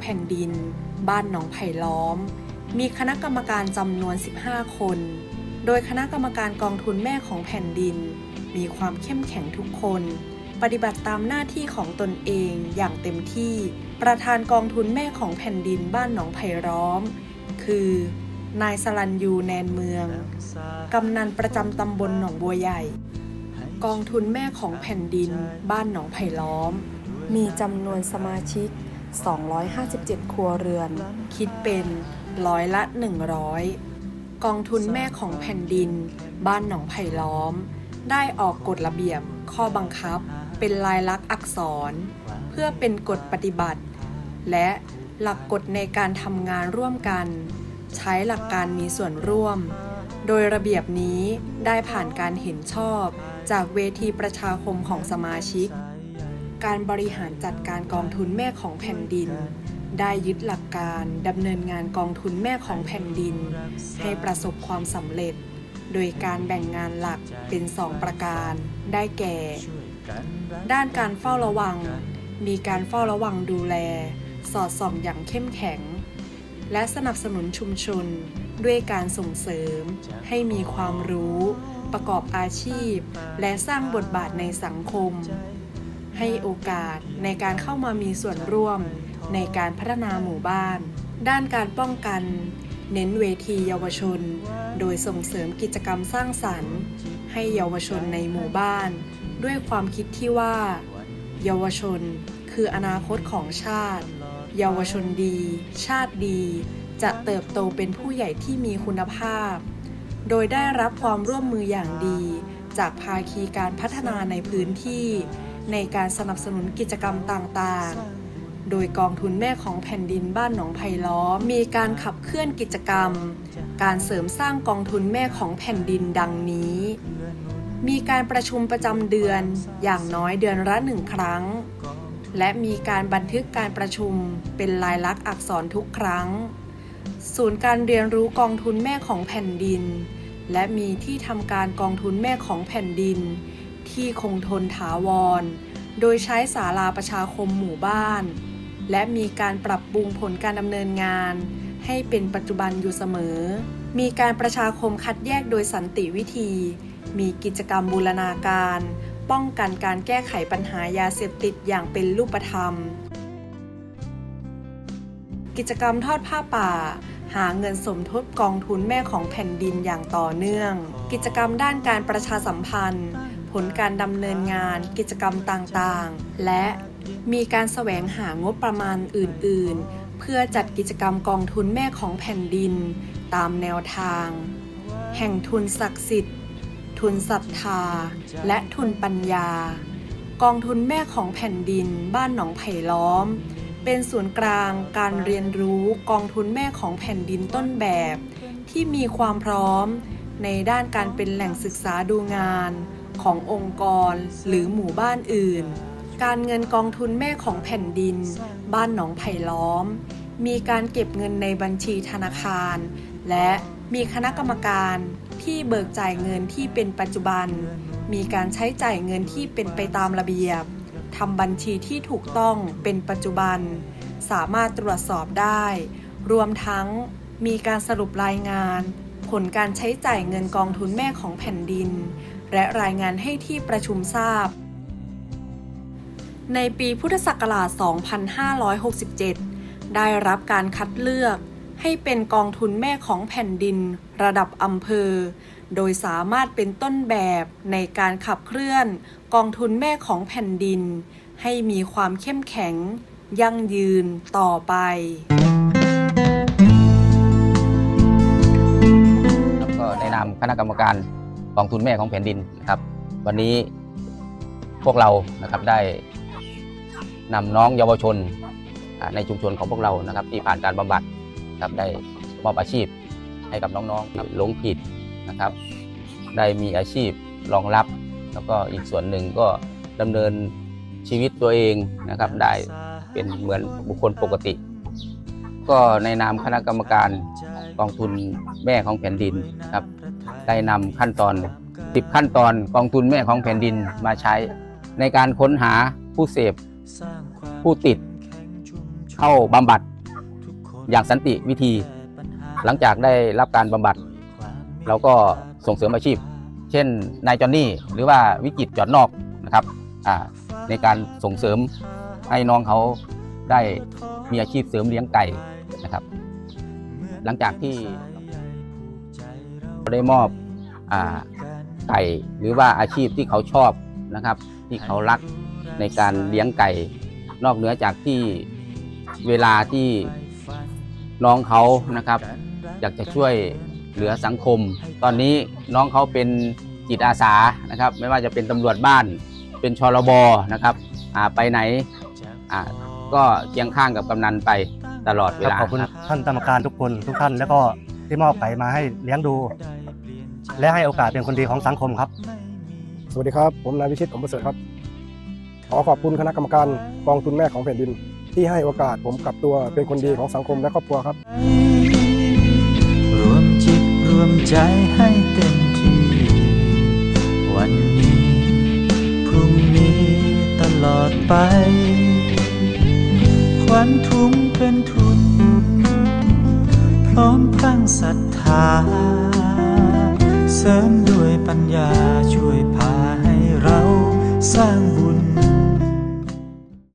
แผ่นดิน บ้านหนองไผ่ล้อม มีคณะกรรมการจำนวน 15 คน โดยคณะกรรมการกองทุนแม่ของแผ่นดิน มีความเข้มแข็งทุกคน ปฏิบัติตามหน้าที่ของตนเองอย่างเต็มที่ ประธานกองทุนแม่ของแผ่นดินบ้านหนองไผ่ล้อม คือนายสลันยูแนนเมือง กำนันประจำตำบลหนองบัวใหญ่ กองทุนแม่ของแผ่นดิน บ้านหนองไผ่ล้อม มีจำนวนสมาชิก 257 ครัวเรือน คิดเป็นร้อยละ 100 กองทุนแม่ของแผ่นดิน บ้านหนองไผ่ล้อม ได้ออกกฎระเบียบข้อบังคับเป็นลายลักษณ์อักษร เพื่อเป็นกฎปฏิบัติ และหลักกฎในการทำงานร่วมกัน ใช้หลักการมีส่วนร่วม โดยระเบียบนี้ได้ผ่านการเห็นชอบจากเวทีประชาคมของสมาชิก การบริหารจัดการกองทุนแม่ของแผ่นดิน ได้ยึดหลักการดำเนินงานกองทุนแม่ของแผ่นดิน ให้ประสบความสำเร็จ โดยการแบ่งงานหลักเป็น2ประการ ได้แก่ ด้านการเฝ้าระวัง มีการเฝ้าระวังดูแล สอดส่องอย่างเข้มแข็ง และสนับสนุนชุมชนด้วยการส่งเสริม ให้มีความรู้ ประกอบอาชีพ และสร้างบทบาทในสังคม ให้โอกาสในการเข้ามามีส่วนร่วมในการพัฒนาหมู่บ้าน ด้านการป้องกัน เน้นเวทีเยาวชน โดยส่งเสริมกิจกรรมสร้างสรรค์ ให้เยาวชนในหมู่บ้าน ด้วยความคิดที่ว่า เยาวชนคืออนาคตของชาติ เยาวชนดี ชาติดี จะเติบโตเป็นผู้ใหญ่ที่มีคุณภาพ โดยได้รับความร่วมมืออย่างดี จากภาคีการพัฒนาในพื้นที่ ในการสนับสนุนกิจกรรมต่างๆ โดยกองทุนแม่ของแผ่นดินบ้านหนองไผ่ล้อมมีการขับเคลื่อนกิจกรรม การเสริมสร้างกองทุนแม่ของแผ่นดินดังนี้ มีการประชุมประจำเดือนอย่างน้อยเดือนละหนึ่งครั้ง และมีการบันทึกการประชุมเป็นลายลักษณ์อักษรทุกครั้ง ศูนย์การเรียนรู้กองทุนแม่ของแผ่นดิน และมีที่ทำการกองทุนแม่ของแผ่นดิน ที่คงทนถาวร โดยใช้ศาลาประชาคมหมู่บ้าน และมีการปรับปรุงผลการดำเนินงาน ให้เป็นปัจจุบันอยู่เสมอ มีการประชาคมคัดแยกโดยสันติวิธี มีกิจกรรมบูรณาการ ป้องกันการแก้ไขปัญหายาเสพติดอย่างเป็นรูปธรรม กิจกรรมทอดผ้าป่าหาเงินสมทบกองทุนแม่ของแผ่นดินอย่างต่อเนื่อง กิจกรรมด้านการประชาสัมพันธ์ ผลการดำเนินงานกิจกรรมต่างๆ และมีการแสวงหางบประมาณอื่นๆ เพื่อจัดกิจกรรมกองทุนแม่ของแผ่นดิน ตามแนวทาง แห่งทุนศักดิ์สิทธิ์ ทุนศรัทธา และทุนปัญญา กองทุนแม่ของแผ่นดิน บ้านหนองไผ่ล้อม เป็นศูนย์กลางการเรียนรู้กองทุนแม่ของแผ่นดินต้นแบบ ที่มีความพร้อม ในด้านการเป็นแหล่งศึกษาดูงาน ขององค์กรหรือหมู่บ้านอื่น การเงินกองทุนแม่ของแผ่นดิน บ้านหนองไผ่ล้อม มีการเก็บเงินในบัญชีธนาคาร และมีคณะกรรมการที่เบิกจ่ายเงินที่เป็นปัจจุบัน มีการใช้จ่ายเงินที่เป็นไปตามระเบียบทำบัญชีที่ถูกต้องเป็นปัจจุบัน สามารถตรวจสอบได้ รวมทั้งมีการสรุปรายงาน ผลการใช้จ่ายเงินกองทุนแม่ของแผ่นดิน และรายงานให้ที่ประชุมทราบ ในปีพุทธศักราช 2567 ได้รับการคัดเลือกให้เป็นกองทุนแม่ของแผ่นดิน ระดับอำเภอ โดยสามารถเป็นต้นแบบในการขับเคลื่อน กองทุนแม่ของแผ่นดิน ให้มีความเข้มแข็ง ยั่งยืนต่อไป แล้วก็ในนามคณะกรรมการ กองทุนแม่ของแผ่นดินนะครับ วันนี้พวกเรานะครับได้นำน้องเยาวชนในชุมชนของพวกเรานะครับ ที่ผ่านการบำบัดครับได้มอบอาชีพให้กับน้องๆหลงผิดนะครับ ได้มีอาชีพรองรับ แล้วก็อีกส่วนหนึ่งก็ดำเนินชีวิตตัวเองนะครับ ได้เป็นเหมือนบุคคลปกติ ก็ในนามคณะกรรมการกองทุนแม่ของแผ่นดินนะครับ ได้นำขั้นตอน 10 ขั้นตอนกองทุนแม่ของแผ่นดินมาใช้ ในการค้นหาผู้เสพ ผู้ติด เข้าบำบัด อย่างสันติวิธี หลังจากได้รับการบำบัดเราก็ส่งเสริมอาชีพ เช่นนายจอนนี่หรือว่าวิกิตจอดนอกนะครับในการส่งเสริมให้น้องเขาได้มีอาชีพเสริมเลี้ยงไก่นะครับ หลังจากที่ ได้มอบอาไก่หรือว่าอาชีพที่เขาชอบนะครับ ที่เขารักในการเลี้ยงไก่ นอกเหนือจากที่เวลาที่น้องเขานะครับ อยากจะช่วยเหลือสังคม ตอนนี้น้องเขาเป็นจิตอาสานะครับ ไม่ว่าจะเป็นตำรวจบ้าน เป็นชลบนะครับไปไหนก็เคียงข้างกับกำนันไปตลอดเวลาขอบคุณท่านกรรมการทุกคนทุกท่านแล้วก็ที่มอบไก่มาให้เลี้ยงดู และให้โอกาสเป็นคนดีของสังคมครับ สวัสดีครับ ผมนายวิชิตผมประเสริฐครับ ขอขอบคุณคณะกรรมการกองทุนแม่ของแผ่นดิน ที่ให้โอกาสผมกลับตัวเป็นคนดีของสังคมและครอบครัวครับ รวมจิตรวมใจให้เต็มที่ วันนี้ พรุ่งนี้ตลอดไป ควันทุงเป็นทุน พร้อมพลังศรัทธา